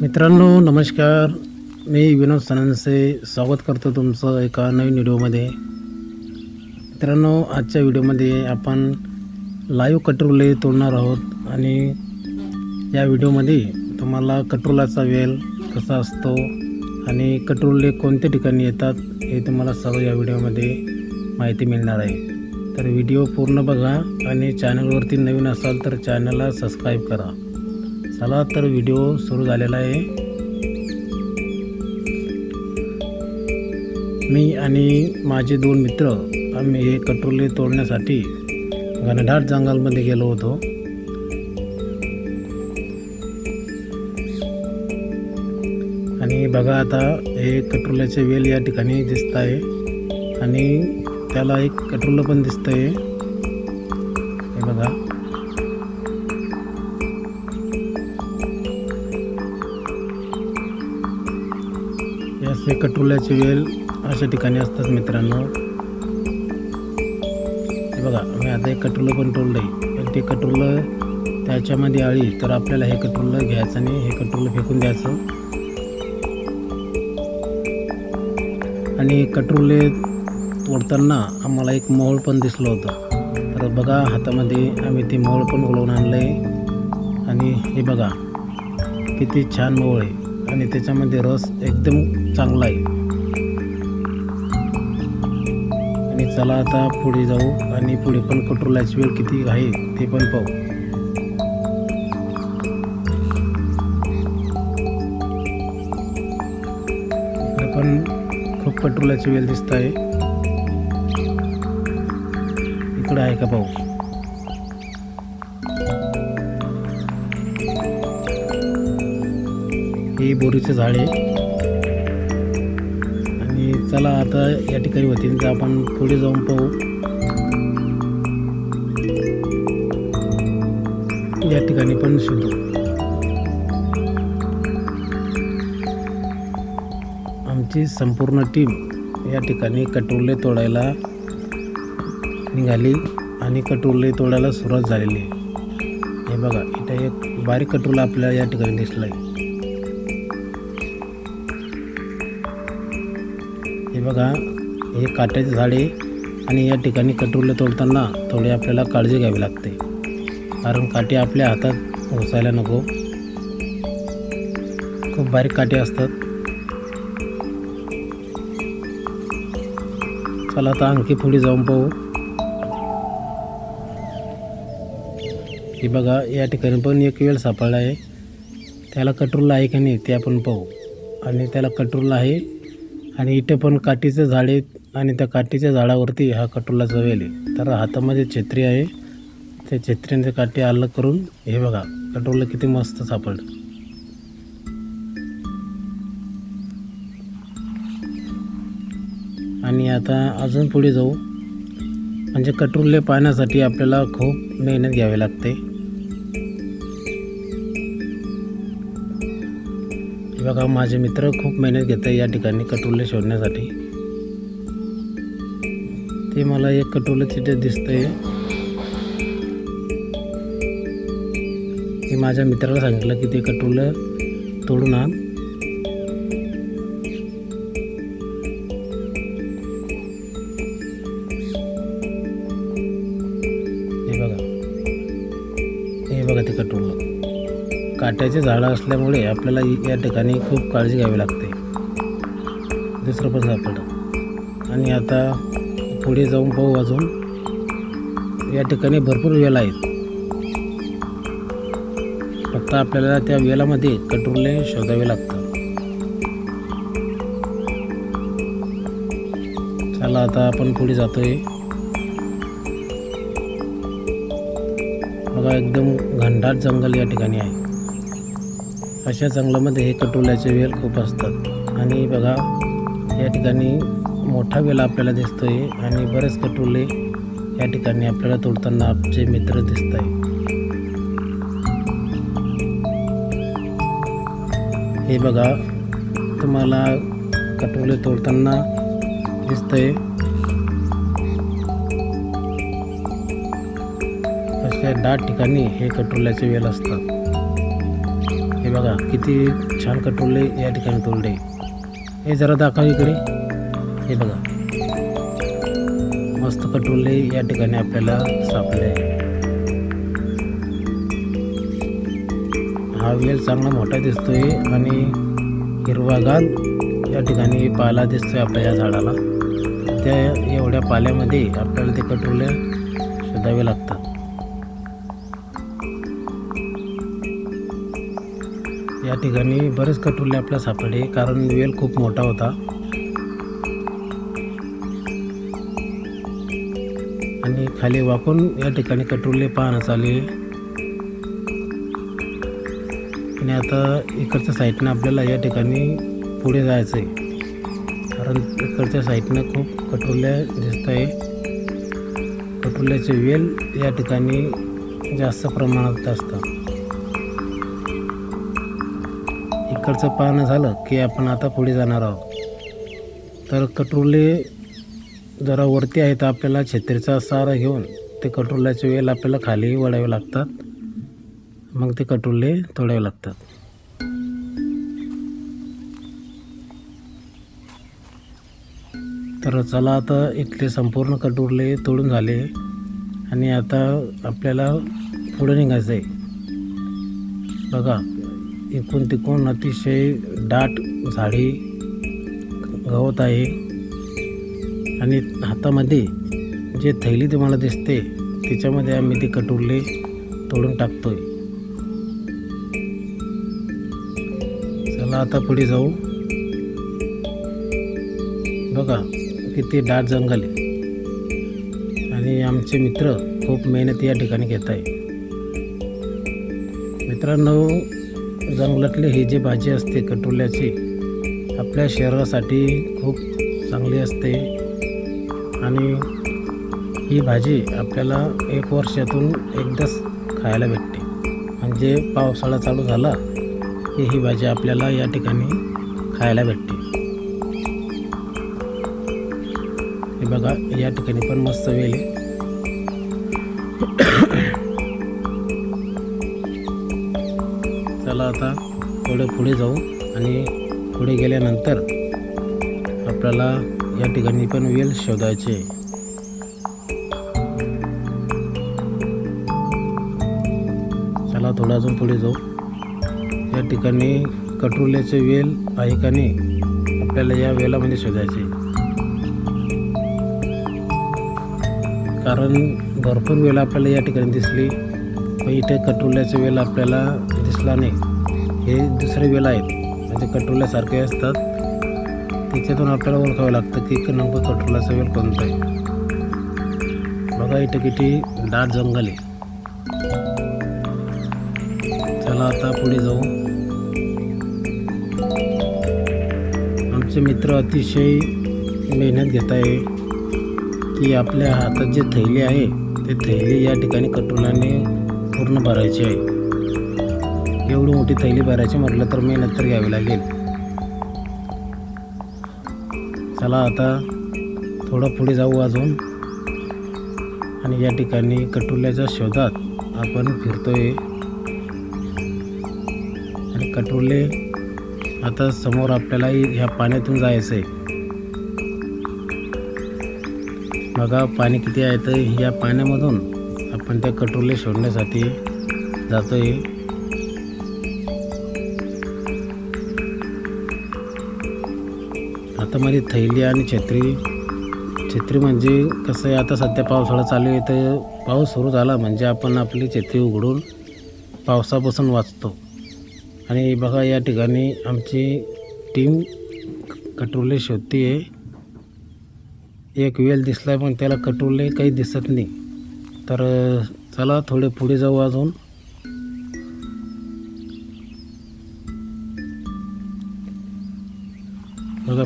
मित्रांनो नमस्कार. मी विनोद सननसे स्वागत करतो तुमचं एका नवीन व्हिडिओमध्ये. मित्रांनो आजच्या व्हिडिओमध्ये आपण लाईव्ह कटरुले तोडणार आहोत आणि या व्हिडिओमध्ये तुम्हाला कट्रोलाचा वेल कसा असतो आणि कटरुले कोणत्या ठिकाणी येतात हे तुम्हाला सर्व या व्हिडिओमध्ये माहिती मिळणार आहे. तर व्हिडिओ पूर्ण बघा आणि चॅनलवरती नवीन असाल तर चॅनलला सबस्क्राईब करा. चला तर व्हिडिओ सुरू झालेला आहे. मी आणि माझे दोन मित्र आम्ही हे कटोले तोडण्यासाठी घनदाट जंगलमध्ये गेलो होतो. आणि बघा आता हे कटोल्याचे वेल या ठिकाणी दिसत आहे. आणि त्याला एक कटोलं पण दिसतंय. हे बघा. असे कटोल्याचे वेल अशा ठिकाणी असतात मित्रांनो. हे बघा मी आता एक कटोलं पण तोडलं आहे पण ते कटोलं त्याच्यामध्ये आळी तर आपल्याला हे कटोलं घ्यायचं आणि हे कटोलं फेकून द्यायचं. आणि कटोले तोडताना आम्हाला एक मोळ पण दिसलं होतं. तर बघा हातामध्ये आम्ही ते मोहळ पण ओलवून आणलं आहे आणि हे बघा किती छान मोहळ आहे. आणि त्याच्यामध्ये रस एकदम चांगला आहे आणि चला आता पुढे जाऊ आणि पुढे पण कंट्रोलाची वेळ किती आहे ते पण पाहू. पण खूप कंट्रोलाची वेल दिसत आहे. इकडे आहे का पाहू? हे बोरीचं झाड आहे. चला आता या ठिकाणी होती तर आपण पुढे जाऊन पाहू. या ठिकाणी पण शोधू. आमची संपूर्ण टीम या ठिकाणी कटोले तोडायला निघाली आणि कटोले तोडायला सुरुवात झालेली आहे. हे बघा इथं एक बारीक कटोला आपल्याला या ठिकाणी दिसला आहे हे बघा हे काट्याचे झाडे आणि या ठिकाणी कटोले तोडताना थोडी आपल्याला काळजी घ्यावी लागते. कारण काटे आपल्या हातात घुसायला नको. खूप बारीक काटे असतात. चला आता आणखी पुढे जाऊन पाहू. हे बघा या ठिकाणी पण एक वेळ सापडला आहे. त्याला कटोरला आहे का नाही ते आपण पाहू. आणि त्याला कटोरला आहे आणि इथे पण काठीचं झाड आहे आणि त्या काठीच्या झाडावरती हा कटोला जवेल आहे तर हातामध्ये छत्री आहे. त्या छत्रीने काठी अलग करून हे बघा कटोला किती मस्त सापडलं. आणि आता अजून पुढे जाऊ. म्हणजे कटोरले पाहण्यासाठी आपल्याला खूप मेहनत घ्यावी लागते. बघा माझे मित्र खूप मेहनत घेत आहे या ठिकाणी कटोले शोधण्यासाठी. ते मला एक कटोलं तिथे दिसतंय. मी माझ्या मित्राला सांगितलं की ते कटोलं तोडून आण. काट्याचे झाडं असल्यामुळे आपल्याला या ठिकाणी खूप काळजी घ्यावी लागते. दुसरं पण सापडलं. आणि आता पुढे जाऊन पाहू अजून. या ठिकाणी भरपूर वेल आहेत. फक्त आपल्याला त्या वेलामध्ये कटोरले शोधावे लागतात. चला आता आपण पुढे जातोय. बघा एकदम घनदाट जंगल या ठिकाणी आहे. अशा जंगलामध्ये हे कटोल्याचे वेल खूप असतात. आणि बघा या ठिकाणी मोठा वेल आपल्याला दिसतोय आणि बरेच कटोले या ठिकाणी आपल्याला तोडताना आपचे मित्र दिसत आहे हे बघा तुम्हाला कटोले तोडताना दिसतंय. अशा दाट ठिकाणी हे कटोल्याचे वेल असतात. हे बघा किती छान कटोरले या ठिकाणी तोडले. हे जरा दाखव इकडे. हे बघा. मस्त कटोरले या ठिकाणी आपल्याला सापडले हा वेल चांगला मोठा दिसतोय आणि हिरवागार या ठिकाणी पाला दिसतोय आपल्या या झाडाला. त्या एवढ्या पाल्यामध्ये आपल्याला ते कटोरले शोधावे लागतात. या ठिकाणी बरेच कटोरले आपल्या सापडले कारण वेल खूप मोठा होता. आणि खाली वाकून या ठिकाणी कटोरले पाहणं आले आणि आता इकडच्या साईडनं आपल्याला या ठिकाणी पुढे जायचं आहे कारण इकडच्या साईडनं खूप कटोरल्या दिसत आहे कटोरल्याचे वेल या ठिकाणी जास्त प्रमाणात असतात. इकडचं पाहणं झालं की आपण आता पुढे जाणार आहोत. तर कटोरले जरा वरती आहे तर आपल्याला छत्रीचा सारा घेऊन. ते कटोरल्याचे वेल आपल्याला खाली वळावे लागतात. मग ते कटोरले तोडावे लागतात. तर चला आता इथले संपूर्ण कटोरले तोडून झाले. आणि आता आपल्याला पुढे निघायचं आहे बघा एकूण तिकून अतिशय दाट झाडी गवत आहे. आणि हातामध्ये जे थैली तुम्हाला दिसते त्याच्यामध्ये आम्ही ते कटुरले तोडून टाकतोय. चला आता पुढे जाऊ. बघा किती दाट जंगल आहे. आणि आमचे मित्र खूप मेहनत या ठिकाणी घेत आहे मित्रांनो जंगलातली ही जी भाजी असते कटोल्याची आपल्या शरीरासाठी खूप चांगली असते. आणि ही भाजी आपल्याला एक वर्षातून एकदाच खायला भेटते. म्हणजे पावसाळा चालू झाला की ही भाजी आपल्याला या ठिकाणी खायला भेटते. हे बघा या ठिकाणी पण मस्त वेल आहे. आता थोडे पुढे जाऊ आणि पुढे गेल्यानंतर आपल्याला या ठिकाणी पण वेल शोधायचे. चला थोडं अजून पुढे जाऊ. या ठिकाणी कटोल्याचे वेल आहे का नाही आपल्याला या वेलामध्ये शोधायचे. कारण भरपूर वेळ आपल्याला या ठिकाणी दिसली पण इथे कटोल्याचे वेल आपल्याला दिसला नाही. हे दुसरे वेल आहेत. म्हणजे कटोल्यासारखे असतात. त्याच्यातून आपल्याला ओळखावं लागतं की नंबर कटोल्याचा वेल कोणता आहे. बघा इथे किती दाट जंगल आहे. चला आता पुढे जाऊ. आमचे मित्र अतिशय मेहनत घेत आहे की आपल्या हातात जे थैली आहे ते थैली या ठिकाणी कटोलाने पूर्ण भरायची आहे. एवढी मोठी थैली भरायची म्हटलं तर मेहनत तर घ्यावी लागेल. चला आता थोडं पुढे जाऊ अजून. आणि या ठिकाणी कटोल्याच्या शोधात आपण फिरतोय. आणि कटोले आता समोर आपल्याला ह्या पाण्यातून जायचं आहे बघा पाणी किती आहे तर या पाण्यामधून आपण त्या कटोले शोधण्यासाठी जातोय. आहे हातामध्ये थैली आणि छत्री. छत्री म्हणजे कसं आहे आता सध्या पावसाळा चालू आहे तर पाऊस सुरू झाला म्हणजे आपण आपली छत्री उघडून पावसापासून वाचतो. आणि बघा या ठिकाणी आमची टीम कटोले शोधती आहे एक वेल दिसला पण त्याला कटोले काही दिसत नाही. तर चला थोडे पुढे जाऊ अजून. बघा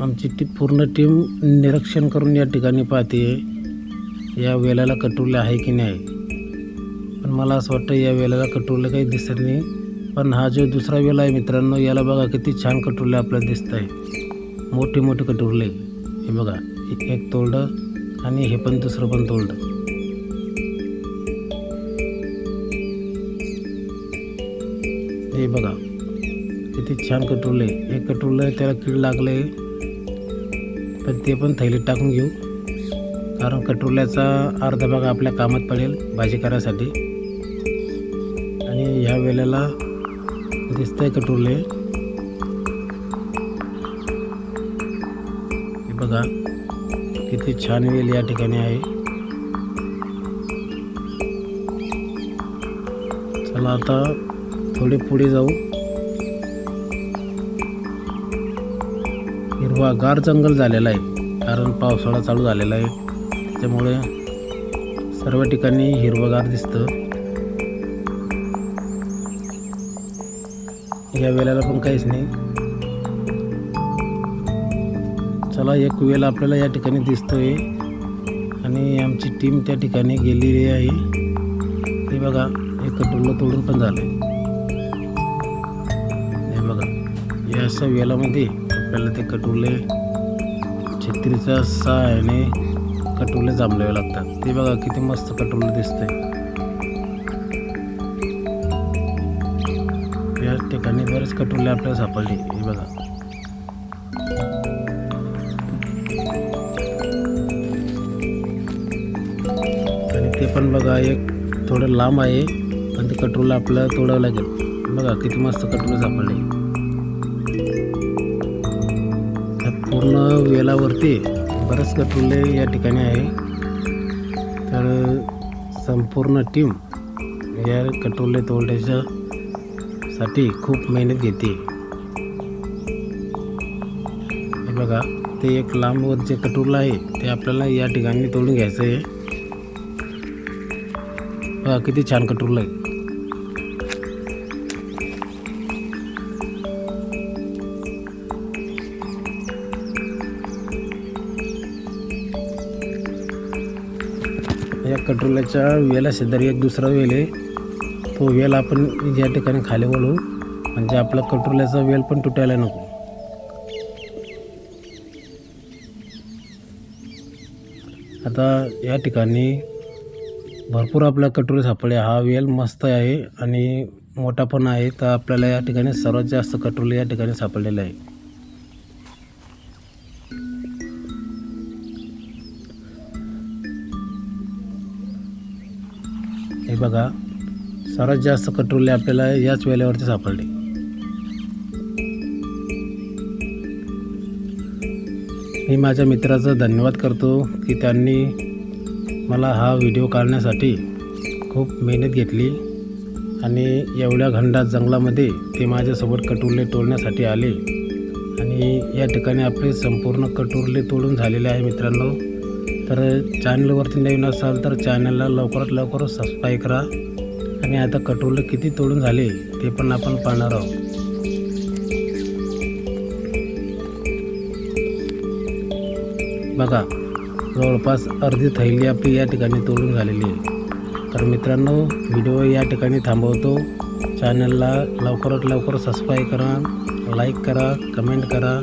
आमची ती पूर्ण टीम निरीक्षण करून या ठिकाणी पाहते या वेलाला कटोले आहे की नाही. पण मला असं वाटतं या वेलाला कटोले काही दिसत नाही. पण हा जो दुसरा वेल आहे मित्रांनो याला बघा किती छान कटोले आपल्याला दिसत आहे. मोठे मोठे कटोरले. हे बघा एक एक तोडलं आणि हे पण दुसरं पण तोडलं हे बघा किती छान कटोरले. हे कटोरलं त्याला कीड लागले पण ते पण थैलीत टाकून घेऊ. कारण कटोल्याचा अर्धा भाग आपल्या कामात पडेल भाजी करायसाठी. आणि ह्या वेळेला दिसत कटोरले हे बघा किती छान वेल या ठिकाणी आहे. चला आता थोडे पुढे जाऊ. हिरवागार जंगल झालेलं आहे. कारण पावसाळा चालू झालेला आहे. त्यामुळे सर्व ठिकाणी हिरवंगार दिसतं. या वेळेला पण काहीच नाही. चला एक वेळ आपल्याला या ठिकाणी दिसतोय. आणि आमची टीम त्या ठिकाणी गेलेली आहे. हे बघा हे कटोरलं तोडून पण झालं हे बघा या अशा वेलामध्ये आपल्याला ते कटोले छत्रीच्या सहाय्याने कटोले जांभळावे लागतात. ते बघा किती मस्त कटोले दिसतंय. या ठिकाणी बरेच कटोले आपल्याला सापडले. हे बघा. आणि ते पण बघा एक थोडं लांब आहे पण ते कटोला आपल्याला तोडावं लागेल. बघा किती मस्त कटोले सापडले. पूर्ण वेलावरती बरंच कटोरले या ठिकाणी आहे. तर संपूर्ण टीम या कटोरले तोडण्याच्या साठी खूप मेहनत घेते. हे बघा ते एक लांबवर जे कटोरलं आहे ते आपल्याला या ठिकाणी तोडून घ्यायचं आहे. बघा किती छान कटोरलं आहे. या कटोरल्याच्या वेला शेजारी एक दुसरा वेल आहे. तो वेल आपण या ठिकाणी खाली वळू म्हणजे आपला कटोरल्याचा वेल पण तुटायला नको. आता या ठिकाणी भरपूर आपल्या कटोरी सापडले. हा वेल मस्त आहे आणि मोठा पण आहे तर आपल्याला या ठिकाणी सर्वात जास्त कटोरी या ठिकाणी सापडलेला आहे. हे बघा सर्वात जास्त कटोरले आपल्याला याच वेळेवरती सापडले. मी माझ्या मित्राचं धन्यवाद करतो की त्यांनी मला हा व्हिडिओ काढण्यासाठी खूप मेहनत घेतली आणि एवढ्या घंडात जंगलामध्ये ते माझ्यासोबत कटुरले तोडण्यासाठी आले. आणि या ठिकाणी आपले संपूर्ण कटुरले तोडून झालेले आहे मित्रांनो. तर चॅनलवरती नवीन असाल तर चॅनलला लवकरात लवकर सबस्क्राईब करा. आणि आता कटोरले किती तोडून झाले ते पण आपण पाहणार आहोत. बघा जवळपास अर्धी थैली आपली या ठिकाणी तोडून झालेली आहे. तर मित्रांनो व्हिडिओ या ठिकाणी थांबवतो. चॅनलला लवकरात लवकर सबस्क्राईब करा लाईक करा कमेंट करा.